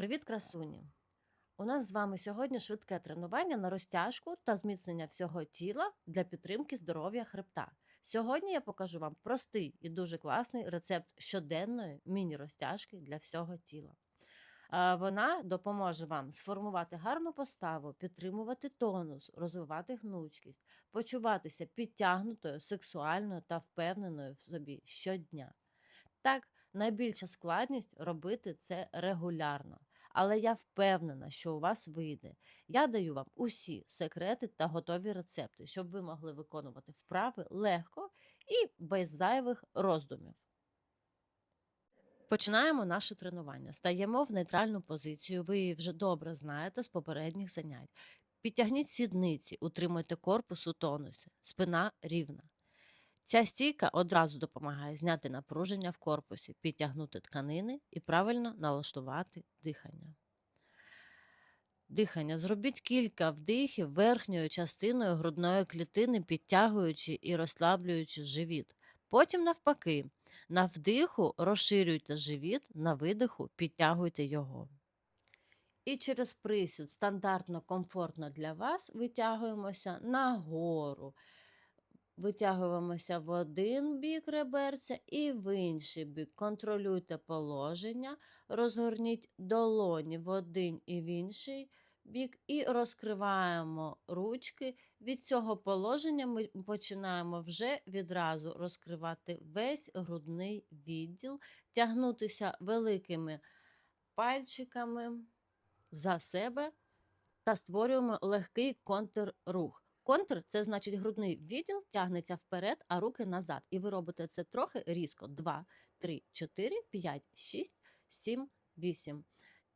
Привіт, красуні! У нас з вами сьогодні швидке тренування на розтяжку та зміцнення всього тіла для підтримки здоров'я хребта. Сьогодні я покажу вам простий і дуже класний рецепт щоденної міні-розтяжки для всього тіла. Вона допоможе вам сформувати гарну поставу, підтримувати тонус, розвивати гнучкість, почуватися підтягнутою, сексуальною та впевненою в собі щодня. Так, найбільша складність робити це регулярно. Але я впевнена, що у вас вийде. Я даю вам усі секрети та готові рецепти, щоб ви могли виконувати вправи легко і без зайвих роздумів. Починаємо наше тренування. Стаємо в нейтральну позицію. Ви її вже добре знаєте з попередніх занять. Підтягніть сідниці, утримуйте корпус у тонусі, спина рівна. Ця стійка одразу допомагає зняти напруження в корпусі, підтягнути тканини і правильно налаштувати дихання. Дихання. Зробіть кілька вдихів верхньою частиною грудної клітини, підтягуючи і розслаблюючи живіт. Потім, навпаки, на вдиху розширюйте живіт, на видиху підтягуйте його. І через присід стандартно комфортно для вас витягуємося нагору. Витягуємося в один бік реберця і в інший бік. Контролюйте положення, розгорніть долоні в один і в інший бік, і розкриваємо ручки. Від цього положення ми починаємо вже відразу розкривати весь грудний відділ, тягнутися великими пальчиками за себе та створюємо легкий контррух. Контр це значить грудний відділ тягнеться вперед, а руки назад. І ви робите це трохи різко. 2, 3, 4, 5, 6, 7, 8.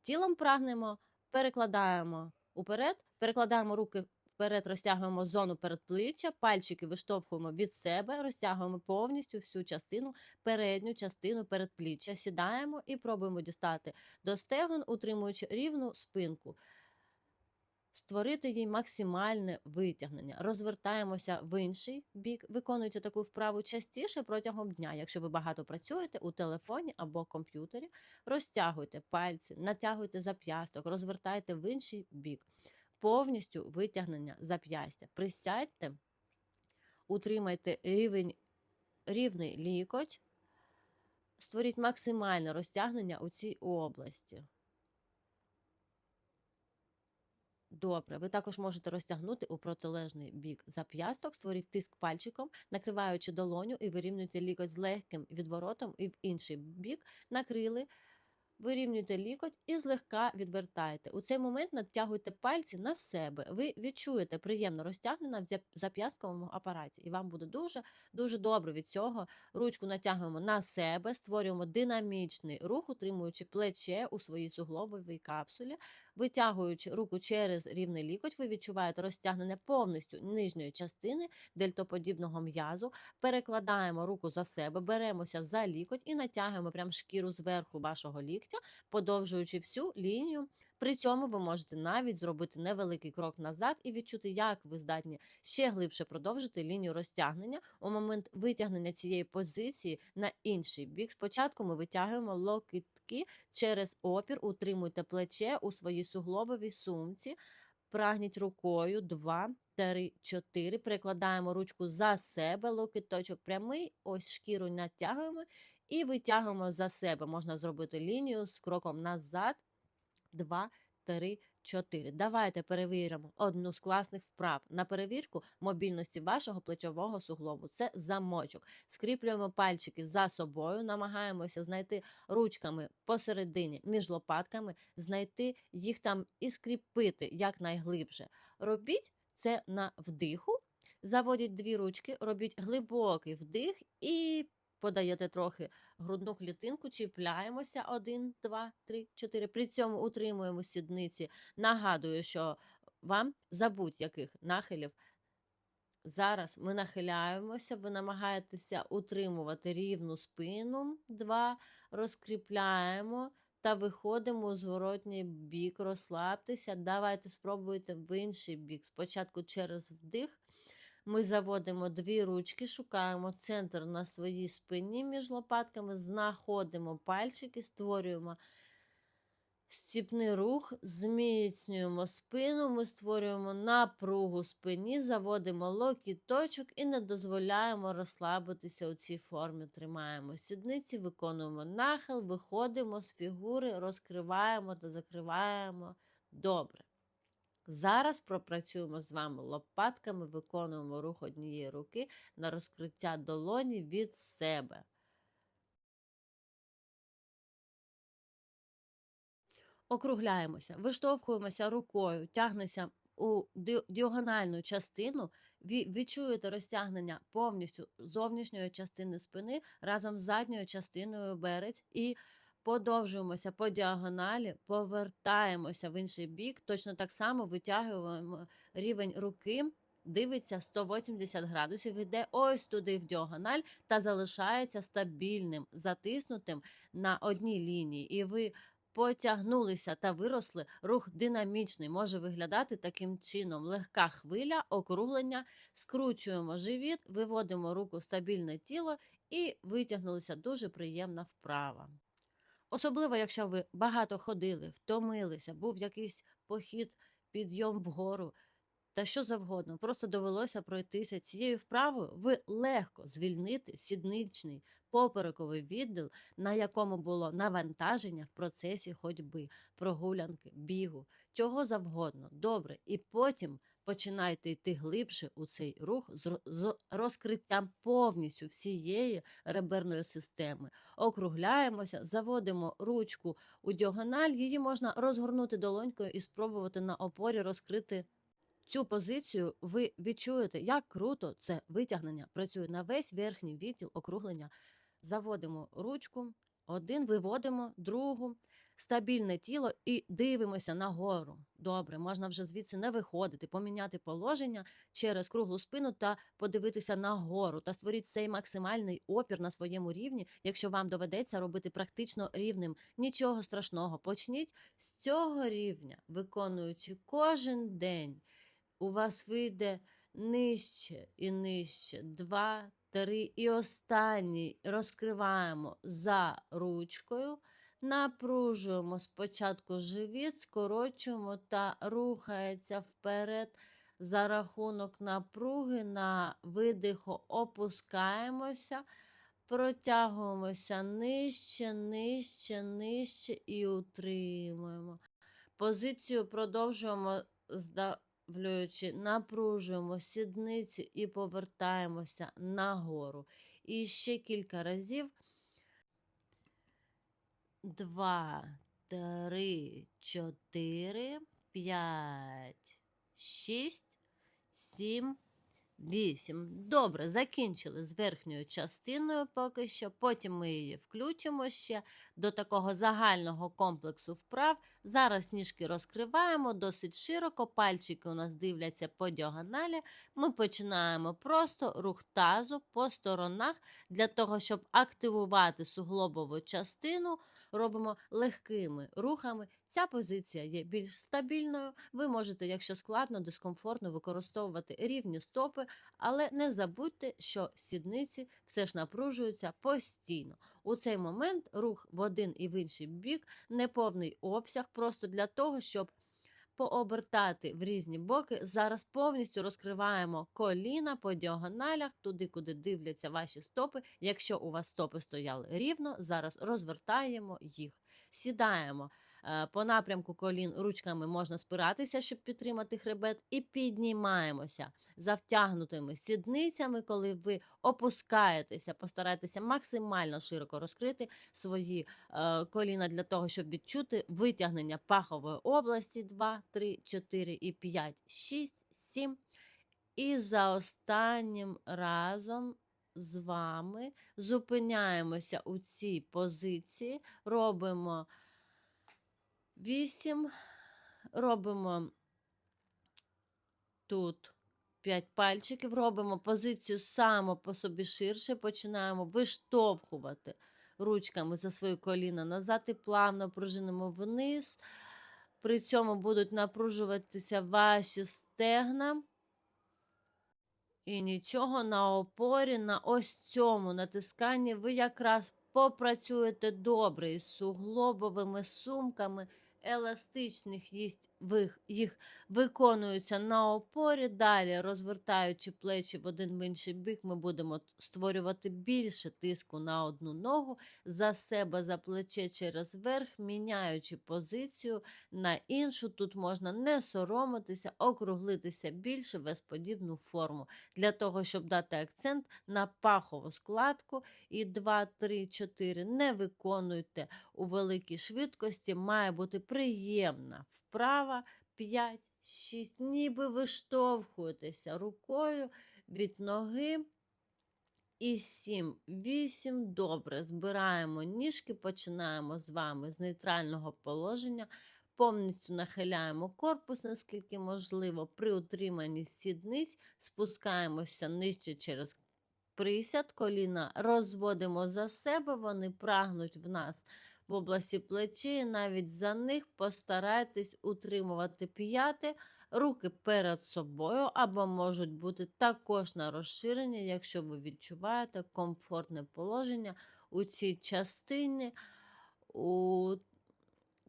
Тілом прагнемо, перекладаємо уперед, перекладаємо руки вперед, розтягуємо зону передпліччя, пальчики виштовхуємо від себе, розтягуємо повністю всю частину, передню частину передпліччя. Сідаємо і пробуємо дістати до стегон, утримуючи рівну спинку створити їй максимальне витягнення. Розвертаємося в інший бік, виконуйте таку вправу частіше протягом дня. Якщо ви багато працюєте у телефоні або комп'ютері, розтягуйте пальці, натягуйте зап'ясток, розвертайте в інший бік. Повністю витягнення зап'ястя. Присядьте, утримайте рівень, рівний лікоть, створіть максимальне розтягнення у цій області. Добре, ви також можете розтягнути у протилежний бік зап'ясток, створіть тиск пальчиком, накриваючи долоню і вирівнюйте лікоть з легким відворотом і в інший бік накрили. Вирівнюйте лікоть і злегка відвертайте. У цей момент натягуйте пальці на себе. Ви відчуєте приємно розтягнення в зап'ястковому апараті, і вам буде дуже дуже добре від цього. Ручку натягуємо на себе, створюємо динамічний рух, утримуючи плече у своїй суглобовій капсулі. Витягуючи руку через рівний лікоть, ви відчуваєте розтягнення повністю нижньої частини дельтоподібного м'язу. Перекладаємо руку за себе, беремося за лікоть і натягуємо прям шкіру зверху вашого ліктя, подовжуючи всю лінію. При цьому ви можете навіть зробити невеликий крок назад і відчути, як ви здатні ще глибше продовжити лінію розтягнення у момент витягнення цієї позиції на інший бік. Спочатку ми витягуємо локітки через опір, утримуйте плече у своїй суглобовій сумці, прагніть рукою 2, 3, 4. Прикладаємо ручку за себе, локіточок прямий, ось шкіру натягуємо і витягуємо за себе. Можна зробити лінію з кроком назад. 2, 3, 4. Давайте перевіримо одну з класних вправ на перевірку мобільності вашого плечового суглобу. Це замочок. Скріплюємо пальчики за собою, намагаємося знайти ручками посередині між лопатками, знайти їх там і скріпити якнайглибше. Робіть це на вдиху. Заводіть дві ручки, робіть глибокий вдих і подаєте трохи грудну клітинку, чіпляємося 1, 2, 3, 4. При цьому утримуємо сідниці. Нагадую, що вам за будь-яких нахилів. Зараз ми нахиляємося, ви намагаєтеся утримувати рівну спину. Два, розкріпляємо та виходимо у зворотній бік, розслабтеся. Давайте спробуйте в інший бік. Спочатку через вдих. Ми заводимо дві ручки, шукаємо центр на своїй спині між лопатками, знаходимо пальчики, створюємо Стіпний рух, зміцнюємо спину, ми створюємо напругу спині, заводимо локіточок і не дозволяємо розслабитися у цій формі. Тримаємо сідниці, виконуємо нахил, виходимо з фігури, розкриваємо та закриваємо. Добре. Зараз пропрацюємо з вами лопатками, виконуємо рух однієї руки на розкриття долоні від себе. Округляємося, виштовхуємося рукою, тягнемося у ді- діагональну частину. Ві- Відчуєте розтягнення повністю зовнішньої частини спини разом з задньою частиною берець і подовжуємося по діагоналі, повертаємося в інший бік. Точно так само витягуємо рівень руки, дивиться 180 градусів, йде ось туди в діагональ та залишається стабільним, затиснутим на одній лінії. І ви потягнулися та виросли, рух динамічний може виглядати таким чином: легка хвиля, округлення, скручуємо живіт, виводимо руку в стабільне тіло і витягнулися дуже приємно вправо. Особливо, якщо ви багато ходили, втомилися, був якийсь похід, підйом вгору та що завгодно, просто довелося пройтися цією вправою, ви легко звільните сідничний поперековий відділ, на якому було навантаження в процесі ходьби, прогулянки, бігу, чого завгодно. Добре, і потім починайте йти глибше у цей рух з розкриттям повністю всієї реберної системи. Округляємося, заводимо ручку у діагональ, її можна розгорнути долонькою і спробувати на опорі розкрити цю позицію. Ви відчуєте, як круто це витягнення працює на весь верхній відділ округлення. Заводимо ручку, один виводимо, другу, стабільне тіло і дивимося нагору. Добре, можна вже звідси не виходити, поміняти положення через круглу спину та подивитися нагору та створіть цей максимальний опір на своєму рівні, якщо вам доведеться робити практично рівним. Нічого страшного. Почніть з цього рівня, виконуючи кожен день. У вас вийде нижче і нижче. Два, три. І останній розкриваємо за ручкою. Напружуємо спочатку живіт, скорочуємо та рухається вперед за рахунок напруги на видиху опускаємося, протягуємося нижче, нижче, нижче і утримуємо. Позицію продовжуємо здавлюючи, напружуємо сідниці і повертаємося нагору. І ще кілька разів. Два, три, чотири, п'ять, шість, сім, вісім. Добре, закінчили з верхньою частиною поки що. Потім ми її включимо ще до такого загального комплексу вправ. Зараз ніжки розкриваємо досить широко, пальчики у нас дивляться по діагоналі. Ми починаємо просто рух тазу по сторонах для того, щоб активувати суглобову частину робимо легкими рухами. Ця позиція є більш стабільною. Ви можете, якщо складно, дискомфортно використовувати рівні стопи, але не забудьте, що сідниці все ж напружуються постійно. У цей момент рух в один і в інший бік неповний обсяг, просто для того, щоб пообертати в різні боки. Зараз повністю розкриваємо коліна по діагоналях, туди, куди дивляться ваші стопи. Якщо у вас стопи стояли рівно, зараз розвертаємо їх. Сідаємо по напрямку колін ручками можна спиратися, щоб підтримати хребет, і піднімаємося за втягнутими сідницями, коли ви опускаєтеся, постарайтеся максимально широко розкрити свої е, коліна для того, щоб відчути витягнення пахової області 2, 3, 4 і 5, 6, 7. І за останнім разом з вами зупиняємося у цій позиції, робимо 8, робимо тут 5 пальчиків, робимо позицію само по собі ширше, починаємо виштовхувати ручками за свої коліна назад і плавно пружинимо вниз. При цьому будуть напружуватися ваші стегна. І нічого на опорі, на ось цьому натисканні ви якраз попрацюєте добре із суглобовими сумками, еластичних їсть, їх виконуються на опорі. Далі, розвертаючи плечі в один в інший бік, ми будемо створювати більше тиску на одну ногу, за себе, за плече через верх, міняючи позицію на іншу. Тут можна не соромитися, округлитися більше в S-подібну форму для того, щоб дати акцент на пахову складку. І 2, 3, 4 не виконуйте у великій швидкості. Має бути приємна вправа. 5, 6, ніби виштовхуєтеся рукою від ноги. І 7, 8. Добре. Збираємо ніжки, починаємо з вами з нейтрального положення. Повністю нахиляємо корпус, наскільки можливо, при утриманні сідниць, спускаємося нижче через присяд, коліна розводимо за себе, вони прагнуть в нас в області плечі, навіть за них постарайтесь утримувати п'яти, руки перед собою, або можуть бути також на розширенні, якщо ви відчуваєте комфортне положення у цій частині. У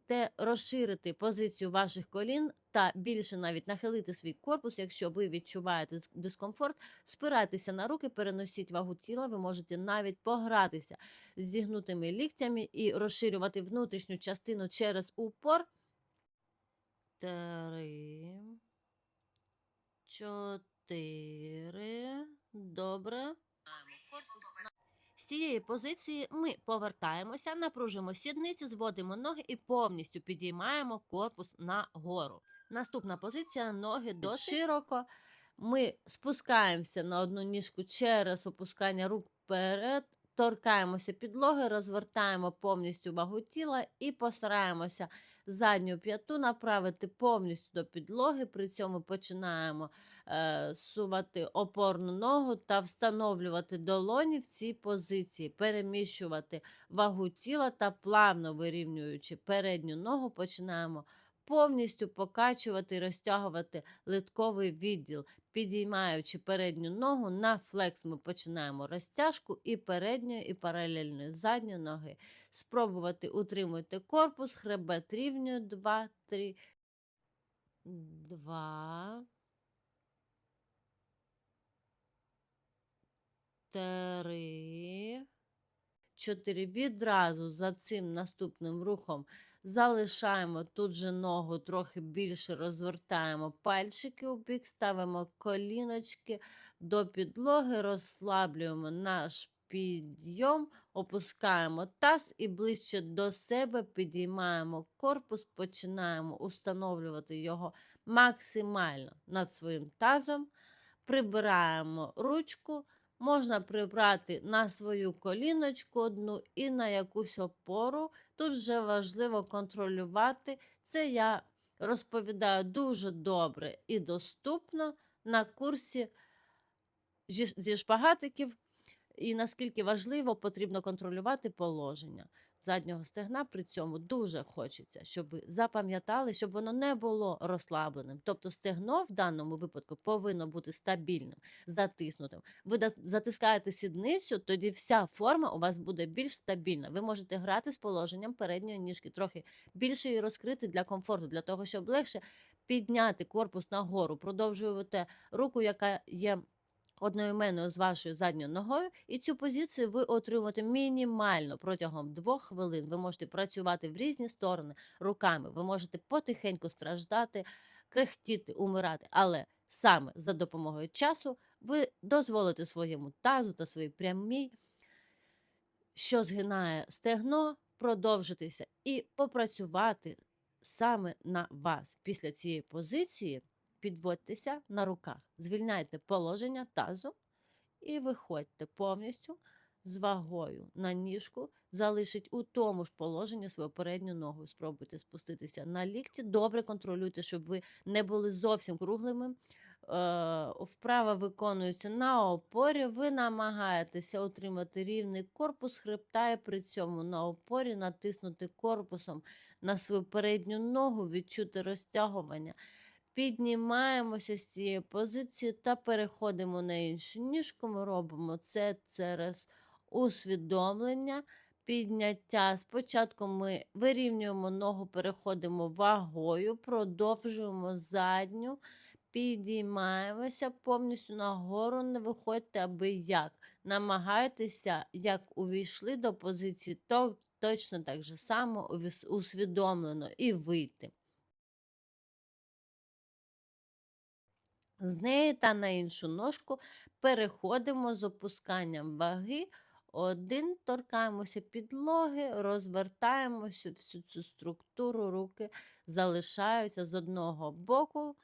те розширити позицію ваших колін та більше навіть нахилити свій корпус, якщо ви відчуваєте дискомфорт, спирайтеся на руки, переносіть вагу тіла. Ви можете навіть погратися з зігнутими ліктями і розширювати внутрішню частину через упор. Три. Чотири. Добре. З цієї позиції ми повертаємося, напружимо сідниці, зводимо ноги і повністю підіймаємо корпус нагору. Наступна позиція ноги до широко. Ми спускаємося на одну ніжку через опускання рук вперед, торкаємося підлоги, розвертаємо повністю вагу тіла і постараємося задню п'яту направити повністю до підлоги. При цьому починаємо сувати опорну ногу та встановлювати долоні в цій позиції, переміщувати вагу тіла та плавно вирівнюючи передню ногу, починаємо повністю покачувати і розтягувати литковий відділ. Підіймаючи передню ногу на флекс, ми починаємо розтяжку і передньої, і паралельної задньої ноги. Спробувати утримуйте корпус, хребет рівнює 2, 3, 2, 3, 4. Відразу за цим наступним рухом залишаємо тут же ногу трохи більше, розвертаємо пальчики у бік, ставимо коліночки до підлоги, розслаблюємо наш підйом, опускаємо таз і ближче до себе підіймаємо корпус, починаємо установлювати його максимально над своїм тазом, прибираємо ручку. Можна прибрати на свою коліночку одну і на якусь опору. Тут вже важливо контролювати. Це я розповідаю дуже добре і доступно на курсі зі шпагатиків. І наскільки важливо, потрібно контролювати положення заднього стегна. При цьому дуже хочеться, щоб ви запам'ятали, щоб воно не було розслабленим. Тобто стегно в даному випадку повинно бути стабільним, затиснутим. Ви затискаєте сідницю, тоді вся форма у вас буде більш стабільна. Ви можете грати з положенням передньої ніжки, трохи більше її розкрити для комфорту, для того, щоб легше підняти корпус нагору, продовжуєте руку, яка є одноіменною з вашою задньою ногою, і цю позицію ви отримуєте мінімально протягом двох хвилин. Ви можете працювати в різні сторони руками, ви можете потихеньку страждати, крехтіти, умирати, але саме за допомогою часу ви дозволите своєму тазу та своїй прямій, що згинає стегно, продовжитися і попрацювати саме на вас після цієї позиції підводьтеся на руках, звільняйте положення тазу і виходьте повністю з вагою на ніжку, залишіть у тому ж положенні свою передню ногу. Спробуйте спуститися на лікті. Добре контролюйте, щоб ви не були зовсім круглими. Е, Вправа виконується на опорі. Ви намагаєтеся отримати рівний корпус хребта і при цьому на опорі натиснути корпусом на свою передню ногу, відчути розтягування. Піднімаємося з цієї позиції та переходимо на іншу ніжку. Ми робимо це через усвідомлення. підняття. Спочатку ми вирівнюємо ногу, переходимо вагою, продовжуємо задню, підіймаємося повністю нагору, не виходьте аби як. Намагайтеся, як увійшли до позиції, то точно так же само усвідомлено і вийти. З неї та на іншу ножку переходимо з опусканням ваги. Один торкаємося підлоги, розвертаємося всю цю структуру, руки залишаються з одного боку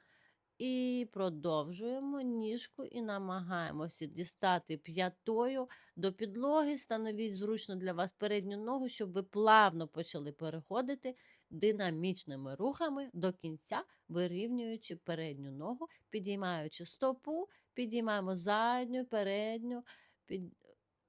і продовжуємо ніжку і намагаємося дістати п'ятою до підлоги. Становіть зручно для вас передню ногу, щоб ви плавно почали переходити динамічними рухами до кінця, вирівнюючи передню ногу, підіймаючи стопу, підіймаємо задню, передню. Під...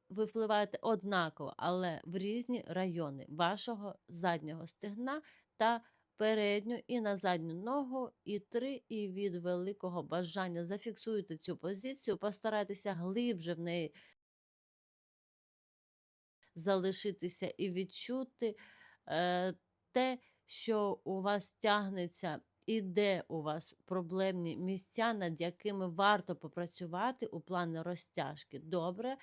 Ви впливаєте однаково, але в різні райони вашого заднього стегна та передню і на задню ногу, і три, і від великого бажання зафіксуйте цю позицію, постарайтеся глибше в неї залишитися і відчути е, те, що у вас тягнеться, і де у вас проблемні місця, над якими варто попрацювати у плані розтяжки. Добре.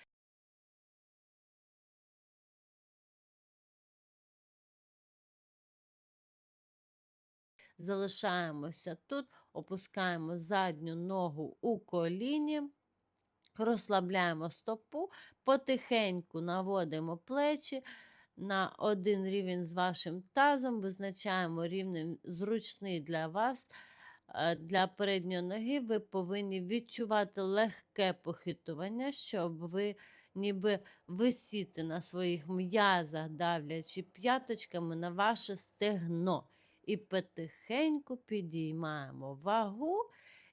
Залишаємося тут, опускаємо задню ногу у коліні, розслабляємо стопу, потихеньку наводимо плечі на один рівень з вашим тазом, визначаємо рівень зручний для вас. Е, Для передньої ноги ви повинні відчувати легке похитування, щоб ви ніби висіти на своїх м'язах, давлячи п'яточками на ваше стегно. І потихеньку підіймаємо вагу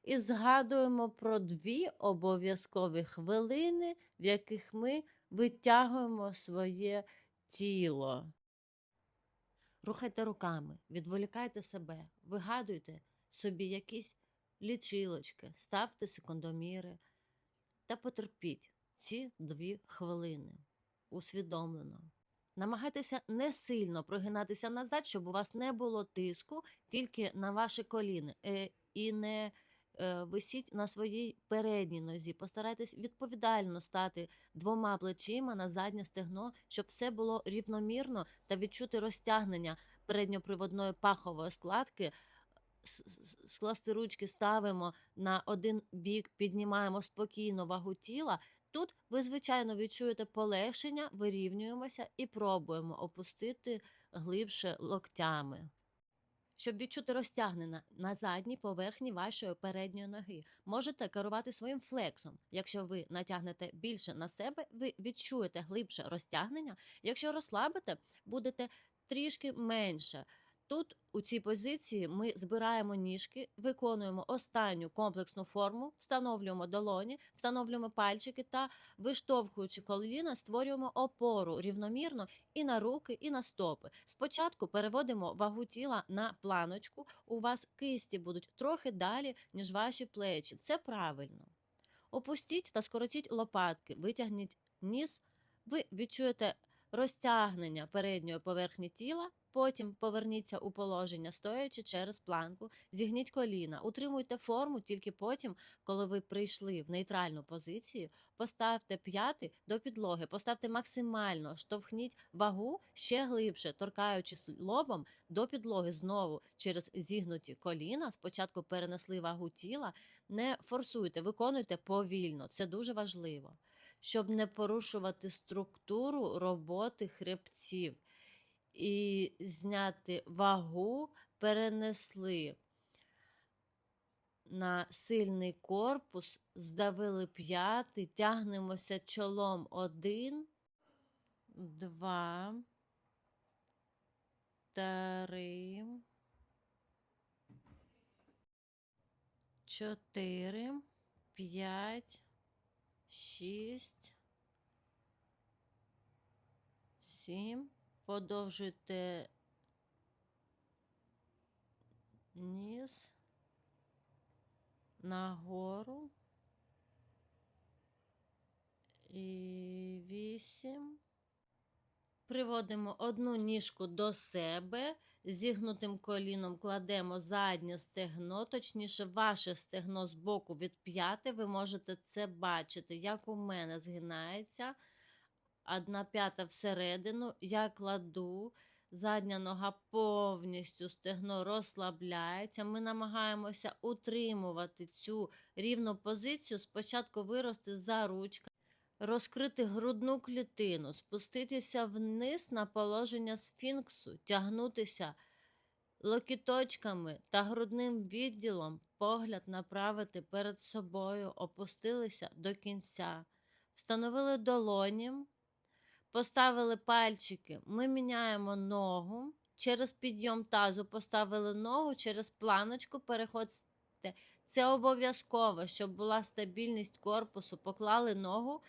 і згадуємо про дві обов'язкові хвилини, в яких ми витягуємо своє тіло. Рухайте руками, відволікайте себе, вигадуйте собі якісь лічилочки, ставте секундоміри та потерпіть ці дві хвилини усвідомлено. Намагайтеся не сильно прогинатися назад, щоб у вас не було тиску тільки на ваші коліни. Е, і не висіть на своїй передній нозі. Постарайтесь відповідально стати двома плечима на заднє стегно, щоб все було рівномірно та відчути розтягнення передньоприводної пахової складки. Скласти ручки ставимо на один бік, піднімаємо спокійно вагу тіла. Тут ви, звичайно, відчуєте полегшення, вирівнюємося і пробуємо опустити глибше локтями. Щоб відчути розтягнення на задній поверхні вашої передньої ноги, можете керувати своїм флексом. Якщо ви натягнете більше на себе, ви відчуєте глибше розтягнення. Якщо розслабите, будете трішки менше. Тут у цій позиції ми збираємо ніжки, виконуємо останню комплексну форму, встановлюємо долоні, встановлюємо пальчики та, виштовхуючи коліна, створюємо опору рівномірно і на руки, і на стопи. Спочатку переводимо вагу тіла на планочку. У вас кисті будуть трохи далі, ніж ваші плечі. Це правильно. Опустіть та скоротіть лопатки, витягніть ніс, ви відчуєте розтягнення передньої поверхні тіла. Потім поверніться у положення, стоячи через планку, зігніть коліна, утримуйте форму тільки потім, коли ви прийшли в нейтральну позицію, поставте п'яти до підлоги, поставте максимально, штовхніть вагу ще глибше, торкаючись лобом до підлоги знову через зігнуті коліна. Спочатку перенесли вагу тіла, не форсуйте, виконуйте повільно. Це дуже важливо, щоб не порушувати структуру роботи хребців і зняти вагу, перенесли на сильний корпус, здавили п'яти, тягнемося чолом один, два, три, чотири, п'ять, шість, сім. Подовжуйте ніс нагору. І вісім, Приводимо одну ніжку до себе, зігнутим коліном кладемо заднє стегно, точніше, ваше стегно з боку від п'яти. Ви можете це бачити, як у мене згинається. Одна п'ята всередину. Я кладу, задня нога повністю стегно розслабляється. Ми намагаємося утримувати цю рівну позицію. Спочатку вирости за ручка. Розкрити грудну клітину, спуститися вниз на положення сфінксу, тягнутися локіточками та грудним відділом, погляд направити перед собою, опустилися до кінця, встановили долоні, поставили пальчики. Ми міняємо ногу. Через підйом тазу поставили ногу, через планочку переходите. Це обов'язково, щоб була стабільність корпусу. Поклали ногу,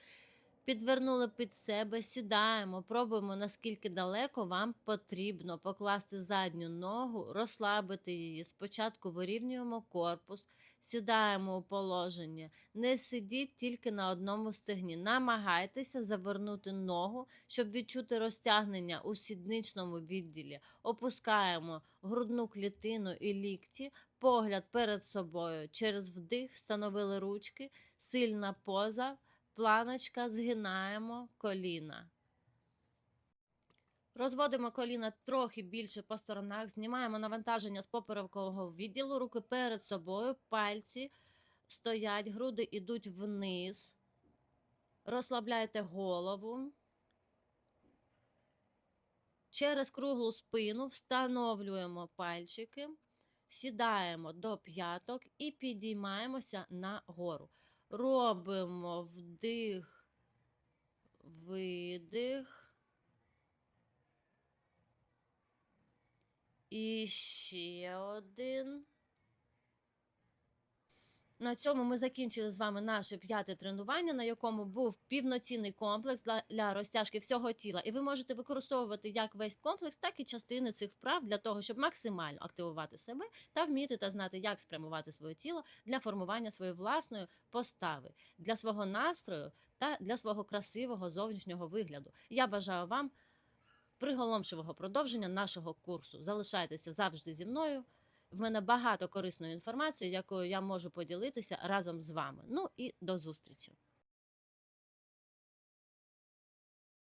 підвернули під себе, сідаємо, пробуємо, наскільки далеко вам потрібно покласти задню ногу, розслабити її. Спочатку вирівнюємо корпус, сідаємо у положення. Не сидіть тільки на одному стегні. Намагайтеся завернути ногу, щоб відчути розтягнення у сідничному відділі. Опускаємо грудну клітину і лікті, погляд перед собою. Через вдих встановили ручки, сильна поза, планочка, згинаємо коліна. Розводимо коліна трохи більше по сторонах, знімаємо навантаження з поперекового відділу, руки перед собою, пальці стоять, груди йдуть вниз. Розслабляйте голову. Через круглу спину встановлюємо пальчики, сідаємо до п'яток і підіймаємося нагору. Робимо вдих, видих. І ще один. На цьому ми закінчили з вами наше п'яте тренування, на якому був півноцінний комплекс для, розтяжки всього тіла. І ви можете використовувати як весь комплекс, так і частини цих вправ для того, щоб максимально активувати себе та вміти та знати, як спрямувати своє тіло для формування своєї власної постави, для свого настрою та для свого красивого зовнішнього вигляду. Я бажаю вам приголомшивого продовження нашого курсу. Залишайтеся завжди зі мною. В мене багато корисної інформації, якою я можу поділитися разом з вами. Ну і до зустрічі!